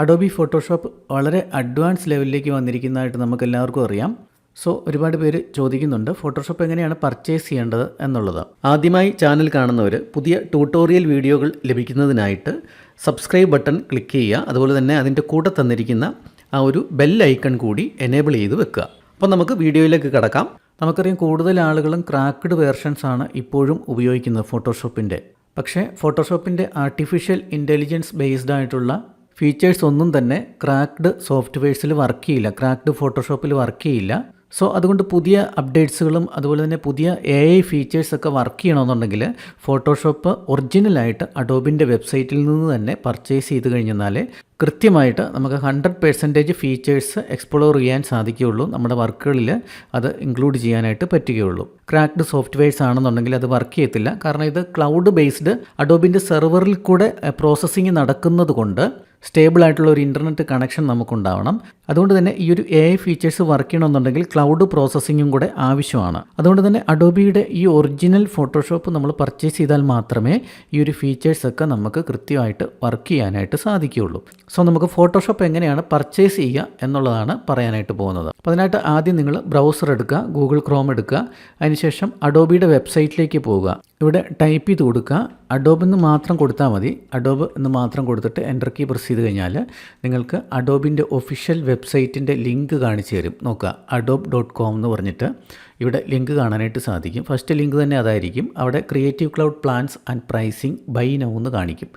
Adobe Photoshop വളരെ advance ലെവലിലേക്ക് വന്നിരിക്കുന്നതായിട്ട് നമുക്ക് എല്ലാവർക്കും അറിയാം. സോ ഒരുപാട് പേര് ചോദിക്കുന്നുണ്ട് ഫോട്ടോഷോപ്പ് എങ്ങനെയാണ് പർച്ചേസ് ചെയ്യേണ്ടത് എന്നുള്ളത്. ആദ്യമായി ചാനൽ കാണുന്നവർ പുതിയ ട്യൂട്ടോറിയൽ വീഡിയോകൾ ലഭിക്കുന്നതിനായിട്ട് സബ്സ്ക്രൈബ് ബട്ടൺ ക്ലിക്ക് ചെയ്യുക. അതുപോലെ തന്നെ അതിന്റെ കൂടെ തന്നിരിക്കുന്ന ആ ഒരു ബെൽ ഐക്കൺ കൂടി എനേബിൾ ചെയ്ത് വെക്കുക. അപ്പോൾ നമുക്ക് വീഡിയോയിലേക്ക് കിടക്കാം. നമുക്കറിയാം കൂടുതൽ ആളുകളും ക്രാക്ക്ഡ് വേർഷൻസ് ആണ് ഇപ്പോഴും ഉപയോഗിക്കുന്നത് ഫോട്ടോഷോപ്പിന്റെ പക്ഷേ ഫോട്ടോഷോപ്പിന്റെ ആർട്ടിഫിഷ്യൽ ഇന്റലിജൻസ് ബേസ്ഡ് ആയിട്ടുള്ള ഫീച്ചേഴ്സ് ഒന്നും തന്നെ ക്രാക്ക്ഡ് സോഫ്റ്റ്വെയർസിൽ വർക്ക് ചെയ്യില്ല. ക്രാക്ക്ഡ് ഫോട്ടോഷോപ്പിൽ വർക്ക് ചെയ്യില്ല. സോ അതുകൊണ്ട് പുതിയ അപ്ഡേറ്റ്സുകളും അതുപോലെ തന്നെ പുതിയ എ ഐ ഫീച്ചേഴ്സൊക്കെ വർക്ക് ചെയ്യണമെന്നുണ്ടെങ്കിൽ ഫോട്ടോഷോപ്പ് ഒറിജിനലായിട്ട് അഡോബിന്റെ വെബ്സൈറ്റിൽ നിന്ന് തന്നെ പർച്ചേസ് ചെയ്ത് കഴിഞ്ഞാൽ കൃത്യമായിട്ട് നമുക്ക് ഹൺഡ്രഡ് പെർസെന്റേജ് ഫീച്ചേഴ്സ് എക്സ്പ്ലോർ ചെയ്യാൻ സാധിക്കുകയുള്ളൂ. നമ്മുടെ വർക്കുകളിൽ അത് ഇൻക്ലൂഡ് ചെയ്യാനായിട്ട് പറ്റുകയുള്ളൂ. ക്രാക്ഡ് സോഫ്റ്റ്വെയർസ് ആണെന്നുണ്ടെങ്കിൽ അത് വർക്ക് ചെയ്യത്തില്ല. കാരണം ഇത് ക്ലൗഡ് ബേസ്ഡ് അഡോബിന്റെ സെർവറിൽ കൂടെ പ്രോസസ്സിങ് നടക്കുന്നത് കൊണ്ട് സ്റ്റേബിൾ ആയിട്ടുള്ള ഒരു ഇന്റർനെറ്റ് കണക്ഷൻ നമുക്കുണ്ടാവണം. അതുകൊണ്ട് തന്നെ ഈ ഒരു എ ഐ ഫീച്ചേഴ്സ് വർക്ക് ചെയ്യണമെന്നുണ്ടെങ്കിൽ ക്ലൗഡ് പ്രോസസ്സിങ്ങും കൂടെ ആവശ്യമാണ്. അതുകൊണ്ട് തന്നെ അഡോബിയുടെ ഈ ഒറിജിനൽ ഫോട്ടോഷോപ്പ് നമ്മൾ പർച്ചേസ് ചെയ്താൽ മാത്രമേ ഈ ഒരു ഫീച്ചേഴ്സൊക്കെ നമുക്ക് കൃത്യമായിട്ട് വർക്ക് ചെയ്യാനായിട്ട് സാധിക്കുകയുള്ളൂ. സോ നമുക്ക് ഫോട്ടോഷോപ്പ് എങ്ങനെയാണ് പർച്ചേസ് ചെയ്യുക എന്നുള്ളതാണ് പറയാനായിട്ട് പോകുന്നത്. അപ്പോൾ അതിനായിട്ട് ആദ്യം നിങ്ങൾ ബ്രൗസർ എടുക്കുക ഗൂഗിൾ ക്രോം എടുക്കുക അതിനുശേഷം അഡോബിയുടെ വെബ്സൈറ്റിലേക്ക് പോവുക ഇവിടെ ടൈപ്പ് ചെയ്ത് കൊടുക്കുക. അഡോബ് എന്ന് മാത്രം കൊടുത്താൽ മതി. അഡോബ് എന്ന് മാത്രം കൊടുത്തിട്ട് എന്റർ കീ പ്രസ് ചെയ്ത് കഴിഞ്ഞാൽ നിങ്ങൾക്ക് അഡോബിന്റെ ഒഫീഷ്യൽ വെബ്സൈറ്റിന്റെ ലിങ്ക് കാണിച്ചു തരും. നോക്കുക അഡോബ് ഡോട്ട് കോം എന്ന് പറഞ്ഞിട്ട് ഇവിടെ ലിങ്ക് കാണാനായിട്ട് സാധിക്കും. ഫസ്റ്റ് ലിങ്ക് തന്നെ അതായിരിക്കും. അവിടെ Creative Cloud plans and pricing buy now എന്ന് കാണിക്കും.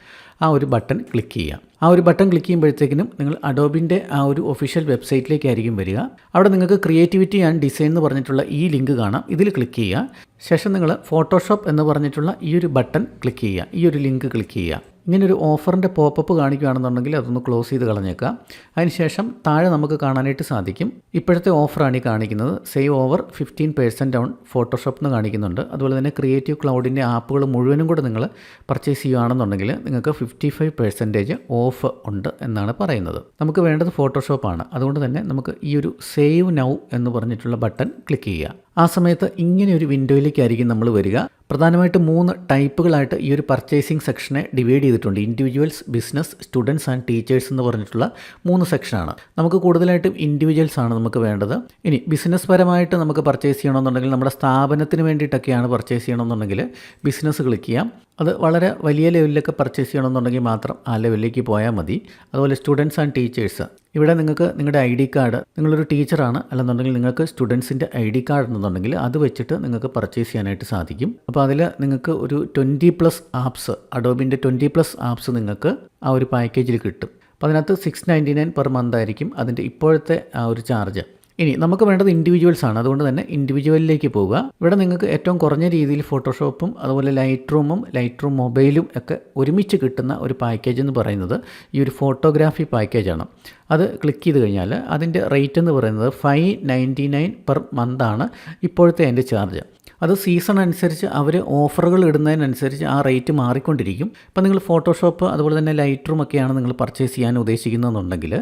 ആ ഒരു ബട്ടൺ ക്ലിക്ക് ചെയ്യുക. ആ ഒരു ബട്ടൺ ക്ലിക്ക് ചെയ്യുമ്പോഴത്തേക്കിനും നിങ്ങൾ അഡോബിന്റെ ആ ഒരു ഒഫീഷ്യൽ വെബ്സൈറ്റിലേക്കായിരിക്കും വരിക. അവിടെ നിങ്ങൾക്ക് ക്രിയേറ്റിവിറ്റി ആൻഡ് ഡിസൈൻ എന്ന് പറഞ്ഞിട്ടുള്ള ഈ ലിങ്ക് കാണാം. ഇതിൽ ക്ലിക്ക് ചെയ്യുക. ശേഷം നിങ്ങൾ ഫോട്ടോഷോപ്പ് എന്ന് പറഞ്ഞിട്ടുള്ള ഈ ഒരു ബട്ടൺ ക്ലിക്ക് ചെയ്യുക. ഈ ഒരു ലിങ്ക് ക്ലിക്ക് ചെയ്യുക. ഇങ്ങനെ ഒരു ഓഫറിന്റെ പോപ്പപ്പ് കാണിക്കുകയാണെന്നുണ്ടെങ്കിൽ അതൊന്ന് ക്ലോസ് ചെയ്ത് കളഞ്ഞേക്കാം. അതിനുശേഷം താഴെ നമുക്ക് കാണാനായിട്ട് സാധിക്കും. ഇപ്പോഴത്തെ ഓഫറാണ് ഈ കാണിക്കുന്നത്. Save over fifteen percent on Photoshop എന്ന് കാണിക്കുന്നുണ്ട്. അതുപോലെ തന്നെ ക്രിയേറ്റീവ് ക്ലൗഡിന്റെ ആപ്പുകൾ മുഴുവനും കൂടെ നിങ്ങൾ പർച്ചേസ് ചെയ്യുകയാണെന്നുണ്ടെങ്കിൽ നിങ്ങൾക്ക് ഫിഫ്റ്റി ഫൈവ് പെർസെന്റേജ് ഓഫ് ഉണ്ട് എന്നാണ് പറയുന്നത്. നമുക്ക് വേണ്ടത് ഫോട്ടോഷോപ്പാണ് അതുകൊണ്ട് തന്നെ നമുക്ക് ഈ ഒരു സേവ് നൗ എന്ന് പറഞ്ഞിട്ടുള്ള ബട്ടൺ ക്ലിക്ക് ചെയ്യുക. ആ സമയത്ത് ഇങ്ങനെ ഒരു വിൻഡോയിലേക്കായിരിക്കും നമ്മൾ വരിക. പ്രധാനമായിട്ട് മൂന്ന് ടൈപ്പുകളായിട്ട് ഈ ഒരു പർച്ചേസിംഗ് സെക്ഷനെ ഡിവൈഡ് ചെയ്തിട്ടുണ്ട്. Individuals business students and teachers എന്ന് പറഞ്ഞിട്ടുള്ള മൂന്ന് സെക്ഷനാണ് നമുക്ക് കൂടുതലായിട്ടും ഇൻഡിവിജ്വൽസ് ആണ് നമുക്ക് വേണ്ടത്. ഇനി ബിസിനസ് പരമായിട്ട് നമുക്ക് പർച്ചേസ് ചെയ്യണമെന്നുണ്ടെങ്കിൽ നമ്മുടെ സ്ഥാപനത്തിന് വേണ്ടിയിട്ടൊക്കെയാണ് പർച്ചേസ് ചെയ്യണമെന്നുണ്ടെങ്കിൽ ബിസിനസ് ക്ലിക്ക് ചെയ്യാം. അത് വളരെ വലിയ ലെവലിലൊക്കെ പർച്ചേസ് ചെയ്യണമെന്നുണ്ടെങ്കിൽ മാത്രം ആ ലെവലിലേക്ക് പോയാൽ മതി. അതുപോലെ സ്റ്റുഡൻസ് ആൻഡ് ടീച്ചേഴ്സ് ഇവിടെ നിങ്ങൾക്ക് നിങ്ങളുടെ ഐ ഡി കാർഡ് നിങ്ങളൊരു ടീച്ചറാണ് അല്ലെന്നുണ്ടെങ്കിൽ നിങ്ങൾക്ക് സ്റ്റുഡൻസിന്റെ ഐ ഡി കാർഡ് എന്നുണ്ടെങ്കിൽ അത് വെച്ചിട്ട് നിങ്ങൾക്ക് പർച്ചേസ് ചെയ്യാനായിട്ട് സാധിക്കും. അപ്പോൾ അതിൽ നിങ്ങൾക്ക് ഒരു ട്വന്റി പ്ലസ് ആപ്സ് അഡോബിന്റെ ട്വന്റി പ്ലസ് ആപ്സ് നിങ്ങൾക്ക് ആ ഒരു പാക്കേജിൽ കിട്ടും. അപ്പോൾ അതിനകത്ത് six ninety nine per month ആയിരിക്കും അതിന്റെ ഇപ്പോഴത്തെ ആ ഒരു ചാർജ്. ഇനി നമുക്ക് വേണ്ടത് ഇൻഡിവിജ്വൽസ് ആണ്. അതുകൊണ്ട് തന്നെ ഇൻഡിവിജ്വലിലേക്ക് പോവുക. ഇവിടെ നിങ്ങൾക്ക് ഏറ്റവും കുറഞ്ഞ രീതിയിൽ ഫോട്ടോഷോപ്പും അതുപോലെ ലൈറ്റ് റൂമും ലൈറ്റ് റൂം മൊബൈലും ഒക്കെ ഒരുമിച്ച് കിട്ടുന്ന ഒരു പാക്കേജ് എന്ന് പറയുന്നത് ഈ ഒരു ഫോട്ടോഗ്രാഫി പാക്കേജാണ് അത് ക്ലിക്ക് ചെയ്ത് കഴിഞ്ഞാൽ അതിന്റെ റേറ്റ് എന്ന് പറയുന്നത് ഫൈവ് നയന്റി നയൻ പെർ മന്താണ് ഇപ്പോഴത്തെ അതിന്റെ ചാർജ് അത് സീസൺ അനുസരിച്ച് അവർ ഓഫറുകൾ ഇടുന്നതിനനുസരിച്ച് ആ റേറ്റ് മാറിക്കൊണ്ടിരിക്കും. ഇപ്പം നിങ്ങൾ ഫോട്ടോഷോപ്പ് അതുപോലെ തന്നെ ലൈറ്റ് റൂം ഒക്കെയാണ് നിങ്ങൾ പർച്ചേസ് ചെയ്യാൻ ഉദ്ദേശിക്കുന്നതെന്നുണ്ടെങ്കിൽ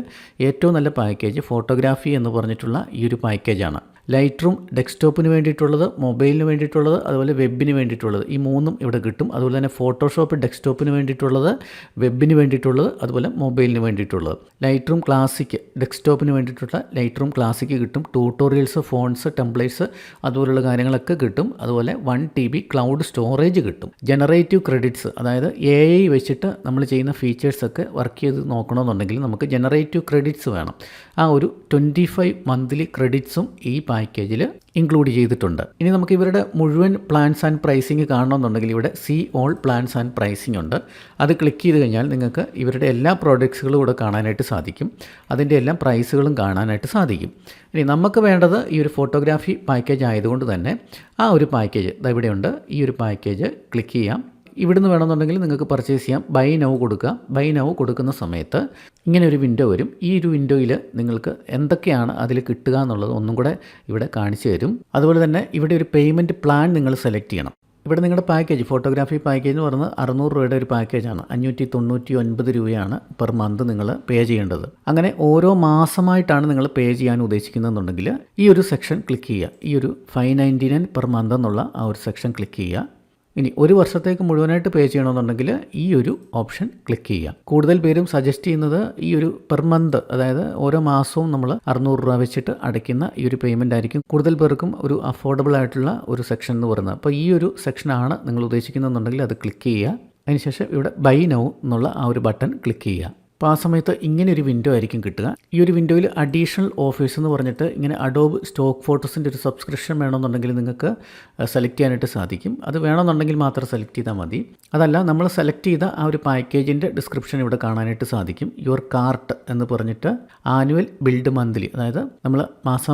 ഏറ്റവും നല്ല പാക്കേജ് ഫോട്ടോഗ്രാഫി എന്ന് പറഞ്ഞിട്ടുള്ള ഈ ഒരു പാക്കേജാണ്. ലൈറ്റ് റൂം ഡെസ്ക്ടോപ്പിന് വേണ്ടിയിട്ടുള്ളത് മൊബൈലിന് വേണ്ടിയിട്ടുള്ളത് അതുപോലെ വെബിന് വേണ്ടിയിട്ടുള്ളത്. ഈ മൂന്നും ഇവിടെ കിട്ടും. അതുപോലെ തന്നെ ഫോട്ടോഷോപ്പ് ഡെസ്ക്ടോപ്പിന് വേണ്ടിയിട്ടുള്ളത് വെബിന് വേണ്ടിയിട്ടുള്ളത് അതുപോലെ മൊബൈലിന് വേണ്ടിയിട്ടുള്ളത്. ലൈറ്റ് റൂം ക്ലാസിക് ഡെസ്ക്ടോപ്പിന് വേണ്ടിയിട്ടുള്ള ലൈറ്റ് റൂം ക്ലാസിക് കിട്ടും. ട്യൂട്ടോറിയൽസ് ഫോൺസ് ടെംപ്ലേറ്റ്സ് അതുപോലുള്ള കാര്യങ്ങളൊക്കെ കിട്ടും. അതുപോലെ one T B cloud storage കിട്ടും. ജനറേറ്റീവ് ക്രെഡിറ്റ്സ് അതായത് എ ഐ വെച്ചിട്ട് നമ്മൾ ചെയ്യുന്ന ഫീച്ചേഴ്സൊക്കെ വർക്ക് ചെയ്ത് നോക്കണമെന്നുണ്ടെങ്കിൽ നമുക്ക് ജനറേറ്റീവ് ക്രെഡിറ്റ്സ് വേണം. ആ ഒരു ട്വന്റി ഫൈവ് മന്ത്ലി ക്രെഡിറ്റ്സും ഈ പാക്കേജിൽ ഇൻക്ലൂഡ് ചെയ്തിട്ടുണ്ട്. ഇനി നമുക്ക് ഇവരുടെ മുഴുവൻ പ്ലാൻസ് ആൻഡ് പ്രൈസിങ് കാണണമെന്നുണ്ടെങ്കിൽ ഇവിടെ see all plans and pricing ഉണ്ട്. അത് ക്ലിക്ക് ചെയ്ത് കഴിഞ്ഞാൽ നിങ്ങൾക്ക് ഇവരുടെ എല്ലാ പ്രോഡക്ട്സുകളും ഇവിടെ കാണാനായിട്ട് സാധിക്കും. അതിന്റെ എല്ലാം പ്രൈസുകളും കാണാനായിട്ട് സാധിക്കും. ഇനി നമുക്ക് വേണ്ടത് ഈ ഒരു ഫോട്ടോഗ്രാഫി പാക്കേജ് ആയതുകൊണ്ട് തന്നെ ആ ഒരു പാക്കേജ് ഇവിടെയുണ്ട് ഈ ഒരു പാക്കേജ് ക്ലിക്ക് ചെയ്യാം. ഇവിടുന്ന് വേണമെന്നുണ്ടെങ്കിൽ നിങ്ങൾക്ക് പർച്ചേസ് ചെയ്യാം. ബൈ നൗ കൊടുക്കുക. ബൈ നൗ കൊടുക്കുന്ന സമയത്ത് ഇങ്ങനെ ഒരു വിൻഡോ വരും. ഈ ഒരു വിൻഡോയിൽ നിങ്ങൾക്ക് എന്തൊക്കെയാണ് അതിൽ കിട്ടുക എന്നുള്ളത് ഒന്നും കൂടെ ഇവിടെ കാണിച്ചു തരും. അതുപോലെ തന്നെ ഇവിടെ ഒരു പേയ്മെന്റ് പ്ലാൻ നിങ്ങൾ സെലക്ട് ചെയ്യണം. ഇവിടെ നിങ്ങളുടെ പാക്കേജ് ഫോട്ടോഗ്രാഫി പാക്കേജ് എന്ന് പറയുന്നത് അറുന്നൂറ് രൂപയുടെ ഒരു പാക്കേജാണ് അഞ്ഞൂറ്റി തൊണ്ണൂറ്റി ഒൻപത് രൂപയാണ് പെർ മന്ത് നിങ്ങൾ പേ ചെയ്യേണ്ടത്. അങ്ങനെ ഓരോ മാസമായിട്ടാണ് നിങ്ങൾ പേ ചെയ്യാൻ ഉദ്ദേശിക്കുന്നതെന്നുണ്ടെങ്കിൽ ഈ ഒരു സെക്ഷൻ ക്ലിക്ക് ചെയ്യുക. ഈ ഒരു five ninety nine per month എന്നുള്ള ആ ഒരു സെക്ഷൻ ക്ലിക്ക് ചെയ്യുക. ഇനി ഒരു വർഷത്തേക്ക് മുഴുവനായിട്ട് പേ ചെയ്യണമെന്നുണ്ടെങ്കിൽ ഈ ഒരു ഓപ്ഷൻ ക്ലിക്ക് ചെയ്യുക. കൂടുതൽ പേരും സജസ്റ്റ് ചെയ്യുന്നത് ഈ ഒരു പെർ മന്ത് അതായത് ഓരോ മാസവും നമ്മൾ അറുന്നൂറ് രൂപ വെച്ചിട്ട് അടയ്ക്കുന്ന ഈ ഒരു പേയ്മെന്റ് ആയിരിക്കും കൂടുതൽ പേർക്കും ഒരു അഫോർഡബിൾ ആയിട്ടുള്ള ഒരു സെക്ഷൻ എന്ന് പറയുന്നത്. അപ്പോൾ ഈ ഒരു സെക്ഷനാണ് നിങ്ങൾ ഉദ്ദേശിക്കുന്നതെന്നുണ്ടെങ്കിൽ അത് ക്ലിക്ക് ചെയ്യുക. അതിനുശേഷം ഇവിടെ ബൈ നൗ എന്നുള്ള ആ ഒരു ബട്ടൺ ക്ലിക്ക് ചെയ്യുക. അപ്പോൾ ആ സമയത്ത് ഇങ്ങനെ ഒരു വിൻഡോ ആയിരിക്കും കിട്ടുക. ഈ ഒരു വിൻഡോയിൽ അഡീഷണൽ ഓഫീസ് എന്ന് പറഞ്ഞിട്ട് ഇങ്ങനെ അഡോബ് സ്റ്റോക്ക് ഫോട്ടോസിന്റെ ഒരു സബ്സ്ക്രിപ്ഷൻ വേണമെന്നുണ്ടെങ്കിൽ നിങ്ങൾക്ക് സെലക്ട് ചെയ്യാനായിട്ട് സാധിക്കും. അത് വേണമെന്നുണ്ടെങ്കിൽ മാത്രം സെലക്ട് ചെയ്താൽ മതി. അതല്ല നമ്മൾ സെലക്ട് ചെയ്ത ആ ഒരു പാക്കേജിന്റെ ഡിസ്ക്രിപ്ഷൻ ഇവിടെ കാണാനായിട്ട് സാധിക്കും. യുവർ കാർട്ട് എന്ന് പറഞ്ഞിട്ട് ആനുവൽ ബിൽഡ് മന്ത്ലി അതായത് നമ്മൾ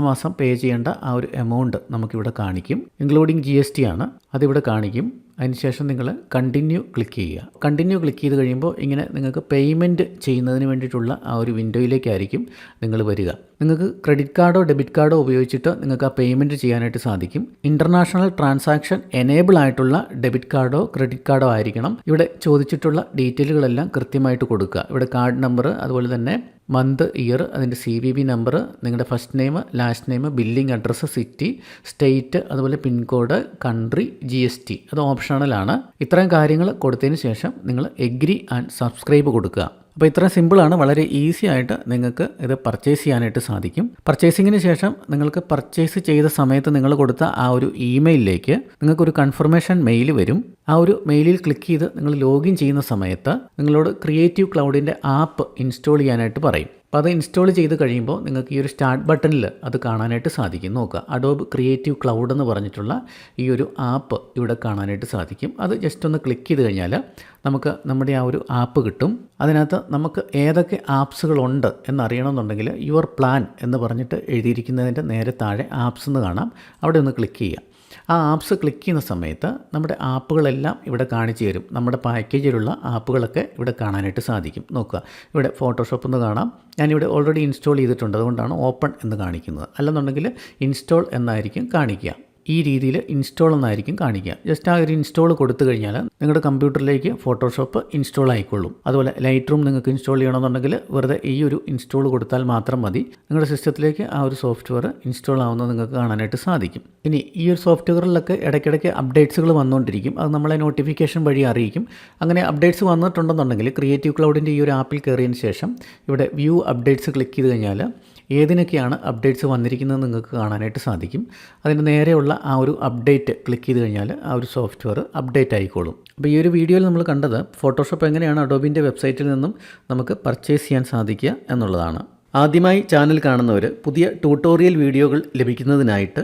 മാസം പേ ചെയ്യേണ്ട ആ ഒരു എമൗണ്ട് നമുക്കിവിടെ കാണിക്കും. ഇൻക്ലൂഡിങ് ജി എസ് ടി ആണ്. അതിവിടെ കാണിക്കും. അതിനുശേഷം നിങ്ങൾ കണ്ടിന്യൂ ക്ലിക്ക് ചെയ്യുക. കണ്ടിന്യൂ ക്ലിക്ക് ചെയ്ത് കഴിയുമ്പോൾ ഇങ്ങനെ നിങ്ങൾക്ക് പേയ്മെന്റ് ചെയ്യുന്നതിന് വേണ്ടിയിട്ടുള്ള ആ ഒരു വിൻഡോയിലേക്കായിരിക്കും നിങ്ങൾ വരിക. നിങ്ങൾക്ക് ക്രെഡിറ്റ് കാർഡോ ഡെബിറ്റ് കാർഡോ ഉപയോഗിച്ചിട്ട് നിങ്ങൾക്ക് ആ പേയ്മെന്റ് ചെയ്യാനായിട്ട് സാധിക്കും. ഇന്റർനാഷണൽ ട്രാൻസാക്ഷൻ എനേബിൾ ആയിട്ടുള്ള ഡെബിറ്റ് കാർഡോ ക്രെഡിറ്റ് കാർഡോ ആയിരിക്കണം. ഇവിടെ ചോദിച്ചിട്ടുള്ള ഡീറ്റെയിലുകളെല്ലാം കൃത്യമായിട്ട് കൊടുക്കുക. ഇവിടെ കാർഡ് നമ്പർ അതുപോലെ തന്നെ മന്ത് ഇയർ അതിന്റെ സി വി ബി നമ്പർ നിങ്ങളുടെ first name last name billing address city state അതുപോലെ pincode country G S T. അത് ഓപ്ഷണലാണ്. ഇത്രയും കാര്യങ്ങൾ കൊടുത്തതിന് ശേഷം നിങ്ങൾ എഗ്രി ആൻഡ് സബ്സ്ക്രൈബ് കൊടുക്കുക. അപ്പോൾ ഇത്ര സിമ്പിളാണ് വളരെ ഈസി ആയിട്ട് നിങ്ങൾക്ക് ഇത് പർച്ചേസ് ചെയ്യാനായിട്ട് സാധിക്കും. പർച്ചേസിങ്ങിന് ശേഷം നിങ്ങൾക്ക് പർച്ചേസ് ചെയ്ത സമയത്ത് നിങ്ങൾ കൊടുത്ത ആ ഒരു ഇമെയിലിലേക്ക് നിങ്ങൾക്കൊരു കൺഫർമേഷൻ മെയിൽ വരും. ആ ഒരു മെയിലിൽ ക്ലിക്ക് ചെയ്ത് നിങ്ങൾ ലോഗിൻ ചെയ്യുന്ന സമയത്ത് നിങ്ങളോട് ക്രിയേറ്റീവ് ക്ലൗഡിന്റെ ആപ്പ് ഇൻസ്റ്റാൾ ചെയ്യാനായിട്ട് പറയും. അപ്പോൾ അത് ഇൻസ്റ്റാൾ ചെയ്ത് കഴിയുമ്പോൾ നിങ്ങൾക്ക് ഈ ഒരു സ്റ്റാർട്ട് ബട്ടണിൽ അത് കാണാനായിട്ട് സാധിക്കും. നോക്കുക. അഡോബ് ക്രിയേറ്റീവ് ക്ലൗഡ് എന്ന് പറഞ്ഞിട്ടുള്ള ഈ ഒരു ആപ്പ് ഇവിടെ കാണാനായിട്ട് സാധിക്കും. അത് ജസ്റ്റ് ഒന്ന് ക്ലിക്ക് ചെയ്ത് കഴിഞ്ഞാൽ നമുക്ക് നമ്മുടെ ആ ഒരു ആപ്പ് കിട്ടും. അതിനകത്ത് നമുക്ക് ഏതൊക്കെ ആപ്സുകളുണ്ട് എന്നറിയണമെന്നുണ്ടെങ്കിൽ യുവർ പ്ലാൻ എന്ന് പറഞ്ഞിട്ട് എഴുതിയിരിക്കുന്നതിന്റെ നേരെ താഴെ ആപ്സ് എന്ന് കാണാം. അവിടെ ഒന്ന് ക്ലിക്ക് ചെയ്യുക. ആ ആപ്സ് ക്ലിക്ക് ചെയ്യുന്ന സമയത്ത് നമ്മുടെ ആപ്പുകളെല്ലാം ഇവിടെ കാണിച്ചു തരും. നമ്മുടെ പാക്കേജിലുള്ള ആപ്പുകളൊക്കെ ഇവിടെ കാണാനായിട്ട് സാധിക്കും. നോക്കുക. ഇവിടെ ഫോട്ടോഷോപ്പ് എന്ന് കാണാം. ഞാനിവിടെ ഓൾറെഡി ഇൻസ്റ്റാൾ ചെയ്തിട്ടുണ്ട്. അതുകൊണ്ടാണ് ഓപ്പൺ എന്ന് കാണിക്കുന്നത്. അല്ലെന്നുണ്ടെങ്കിൽ ഇൻസ്റ്റാൾ എന്നായിരിക്കും കാണിക്കുക. ഈ രീതിയിൽ ഇൻസ്റ്റാൾ എന്നായിരിക്കും കാണിക്കുക. ജസ്റ്റ് ആ ഒരു ഇൻസ്റ്റാൾ കൊടുത്തു കഴിഞ്ഞാൽ നിങ്ങളുടെ കമ്പ്യൂട്ടറിലേക്ക് ഫോട്ടോഷോപ്പ് ഇൻസ്റ്റാൾ ആയിക്കൊള്ളും. അതുപോലെ ലൈറ്റ് റൂം നിങ്ങൾക്ക് ഇൻസ്റ്റാൾ ചെയ്യണമെന്നുണ്ടെങ്കിൽ വെറുതെ ഈ ഒരു ഇൻസ്റ്റാൾ കൊടുത്താൽ മാത്രം മതി. നിങ്ങളുടെ സിസ്റ്റത്തിലേക്ക് ആ ഒരു സോഫ്റ്റ്വെയർ ഇൻസ്റ്റാൾ ആവുന്നത് നിങ്ങൾക്ക് കാണാനായിട്ട് സാധിക്കും. ഇനി ഈ ഒരു സോഫ്റ്റ്വെയറിലൊക്കെ ഇടയ്ക്കിടയ്ക്ക് അപ്ഡേറ്റ്സുകൾ വന്നുകൊണ്ടിരിക്കും. അത് നമ്മളെ നോട്ടിഫിക്കേഷൻ വഴി അറിയിക്കും. അങ്ങനെ അപ്ഡേറ്റ്സ് വന്നിട്ടുണ്ടെന്നുണ്ടെങ്കിൽ ക്രിയേറ്റീവ് ക്ലൗഡിന്റെ ഈ ഒരു ആപ്പിൽ കയറിയതിന് ശേഷം ഇവിടെ വ്യൂ അപ്ഡേറ്റ്സ് ക്ലിക്ക് ചെയ്ത് കഴിഞ്ഞാൽ ഏതിനൊക്കെയാണ് അപ്ഡേറ്റ്സ് വന്നിരിക്കുന്നത് നിങ്ങൾക്ക് കാണാനായിട്ട് സാധിക്കും. അതിന് നേരെയുള്ള ആ ഒരു അപ്ഡേറ്റ് ക്ലിക്ക് ചെയ്ത് കഴിഞ്ഞാൽ ആ ഒരു സോഫ്റ്റ്വെയർ അപ്ഡേറ്റ് ആയിക്കോളും. അപ്പോൾ ഈ ഒരു വീഡിയോയിൽ നമ്മൾ കണ്ടത് ഫോട്ടോഷോപ്പ് എങ്ങനെയാണ് അഡോബിന്റെ വെബ്സൈറ്റിൽ നിന്നും നമുക്ക് പർച്ചേസ് ചെയ്യാൻ സാധിക്കുക എന്നുള്ളതാണ്. ആദ്യമായി ചാനൽ കാണുന്നവർ പുതിയ ട്യൂട്ടോറിയൽ വീഡിയോകൾ ലഭിക്കുന്നതിനായിട്ട്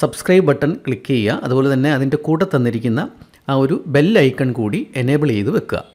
സബ്സ്ക്രൈബ് ബട്ടൺ ക്ലിക്ക് ചെയ്യുക. അതുപോലെ തന്നെ അതിന്റെ കൂടെ തന്നിരിക്കുന്ന ആ ഒരു ബെൽ ഐക്കൺ കൂടി എനേബിൾ ചെയ്ത് വെക്കുക.